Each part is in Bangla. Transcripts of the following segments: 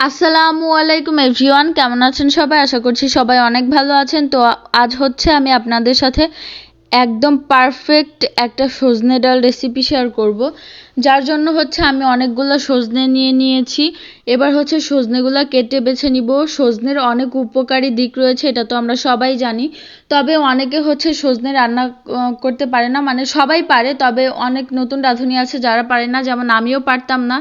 আসসালামু আলাইকুম এভরিওয়ান, কেমন আছেন সবাই? আশা করছি সবাই অনেক ভালো আছেন। তো আজ হচ্ছে আমি আপনাদের সাথে একদম পারফেক্ট একটা সজনে ডাল রেসিপি শেয়ার করব। যার জন্য হচ্ছে আমি অনেকগুলো সজনে নিয়ে নিয়েছি। এবার হচ্ছে সজনেগুলো কেটে বেছে নিব। সজনের অনেক উপকারী দিক রয়েছে, এটা তো আমরা সবাই জানি। তবে অনেকে হচ্ছে সজনে রান্না করতে পারে না মানে সবাই পারে, তবে অনেক নতুন রাঁধুনি আছে যারা পারে না, যেমন আমিও পারতাম না।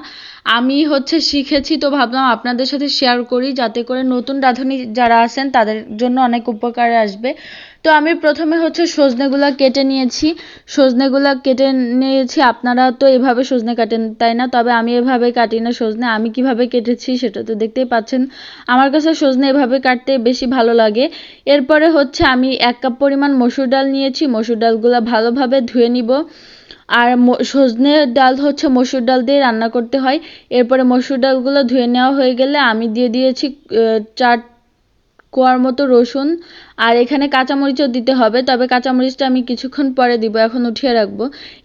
আমি হচ্ছে শিখেছি তো ভাবলাম আপনাদের সাথে শেয়ার করি, যাতে করে নতুন রাঁধুনি যারা আছেন তাদের জন্য অনেক উপকারে আসবে। তো আমি প্রথমে হচ্ছে সজনেগুলো কেটে নিয়েছি। সজনেগুলো কেটে নিয়েছি, আপনারা তো এভাবে সজনে কাটেন তাই না? তবে আমি এভাবে কাটি না সজনে, আমি কীভাবে কেটেছি সেটা তো দেখতেই পাচ্ছেন। আমার কাছে সজনে এভাবে কাটতে বেশি ভালো লাগে। এরপরে হচ্ছে আমি এক কাপ পরিমাণ মসুর ডাল নিয়েছি, মসুর ডালগুলো ভালোভাবে ধুয়ে নিব। আর সজনে ডাল হচ্ছে মসুর ডাল দিয়ে রান্না করতে হয়। এরপরে মসুর ডালগুলো ধুয়ে নেওয়া হয়ে গেলে আমি দিয়ে দিয়েছি চার কোয়ার মতো রসুন আর এখানে কাঁচামরিচও দিতে হবে। তবে কাঁচামরিচটা আমি কিছুক্ষণ পরে দিব, এখন উঠিয়ে রাখব।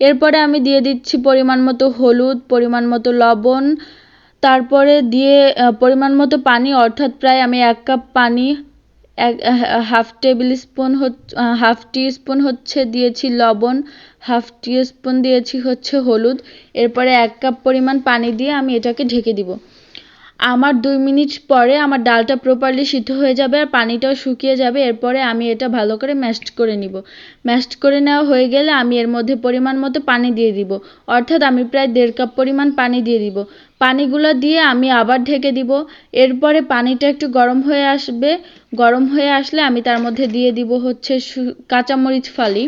এরপরে আমি দিয়ে দিচ্ছি পরিমাণ মতো হলুদ, পরিমাণ মতো লবণ, তারপরে দিয়ে পরিমাণ মতো পানি, অর্থাৎ প্রায় আমি এক কাপ পানি, এক half tablespoon half teaspoon হচ্ছে দিয়েছি লবণ, হাফ টি স্পুন দিয়েছি হচ্ছে হলুদ। এরপরে এক কাপ পরিমাণ পানি দিয়ে আমি এটাকে ঢেকে দিব। আমার দুই মিনিট পরে আমার ডালটা প্রপারলি সিদ্ধ হয়ে যাবে আর পানিটাও শুকিয়ে যাবে, এরপরে আমি এটা ভালো করে ম্যাশড করে নিব। ম্যাশড করে নেওয়া হয়ে গেলে আমি এর মধ্যে পরিমাণ মতো পানি দিয়ে দিব। অর্থাৎ আমি প্রায় দেড় কাপ পরিমাণ পানি দিয়ে দিব। পানিগুলো দিয়ে আমি আবার ঢেকে দিব। এরপরে পানিটা একটু গরম হয়ে আসবে। গরম হয়ে আসলে আমি তার মধ্যে দিয়ে দিব হচ্ছে কাঁচামরিচ ফালি।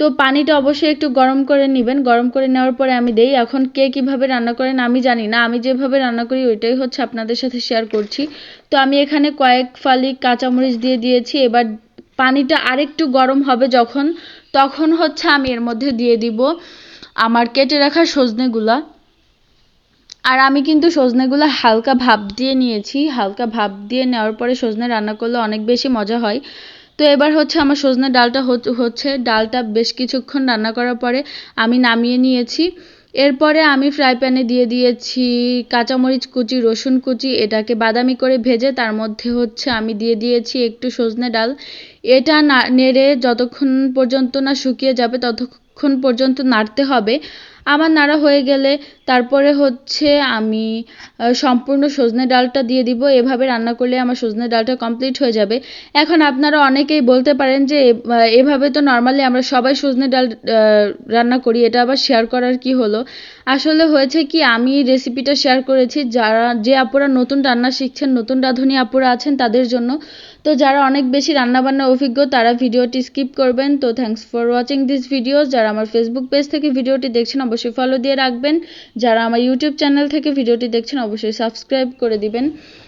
তো পানিটা অবশ্যই একটু গরম করে নেবেন। গরম করে নেওয়ার পরে আমি দেই, এখন কে কীভাবে রান্না করেন আমি জানি না। আমি যেভাবে রান্না করি ওইটাই হচ্ছে আপনাদের সাথে শেয়ার করছি। তো আমি এখানে কয়েক ফালি কাঁচামরিচ দিয়ে দিয়েছি। এবার পানিটা আরেকটু গরম হবে যখন, তখন হচ্ছে আমি এর মধ্যে দিয়ে দিব আমার কেটে রাখা সজনেগুলা। আর আমি কিন্তু সজনেগুলো হালকা ভাপ দিয়ে নিয়েছি। হালকা ভাপ দিয়ে নেওয়ার পরে সজনে রান্না করলে অনেক বেশি মজা হয়। তো এবার হচ্ছে আমার সজনে ডালটা হচ্ছে ডালটা বেশ কিছুক্ষণ রান্না করার পরে আমি নামিয়ে নিয়েছি। এরপরে আমি ফ্রাই প্যানে দিয়ে দিয়েছি কাঁচামরিচ কুচি, রসুন কুচি, এটাকে বাদামি করে ভেজে তার মধ্যে হচ্ছে আমি দিয়ে দিয়েছি একটু সজনে ডাল। এটা নেড়ে যতক্ষণ পর্যন্ত না শুকিয়ে যাবে ততক্ষণ পর্যন্ত নাড়তে হবে। আমার নাড়া হয়ে গেলে তারপরে হচ্ছে আমি সম্পূর্ণ সজনে ডালটা দিয়ে দিব। এভাবে রান্না করলে আমার সজনে ডালটা কমপ্লিট হয়ে যাবে। এখন আপনারা অনেকেই বলতে পারেন যে এভাবে তো নর্মালি আমরা সবাই সজনে ডাল রান্না করি, এটা আবার শেয়ার করার কি হলো? আসলে হয়েছে কি, আমি রেসিপিটা শেয়ার করেছি যারা, যে আপুরা নতুন রান্না শিখছেন, নতুন রাঁধুনি আপুরা আছেন তাদের জন্য। তো যারা অনেক বেশি রান্নাবান্না অভিজ্ঞ, তারা ভিডিওটি স্কিপ করবেন। তো thanks for watching this video যারা আমার ফেসবুক পেজ থেকে ভিডিওটি দেখছেন অবশ্যই ফলো দিয়ে রাখবেন। যারা আমার ইউটিউব চ্যানেল থেকে ভিডিওটি দেখছেন, অবশ্যই সাবস্ক্রাইব করে দিবেন।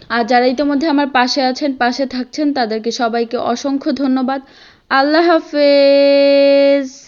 আর যারা ইতিমধ্যে আমার পাশে আছেন, পাশে থাকছেন, তাদেরকে সবাইকে অসংখ্য ধন্যবাদ। আল্লাহ হাফেজ!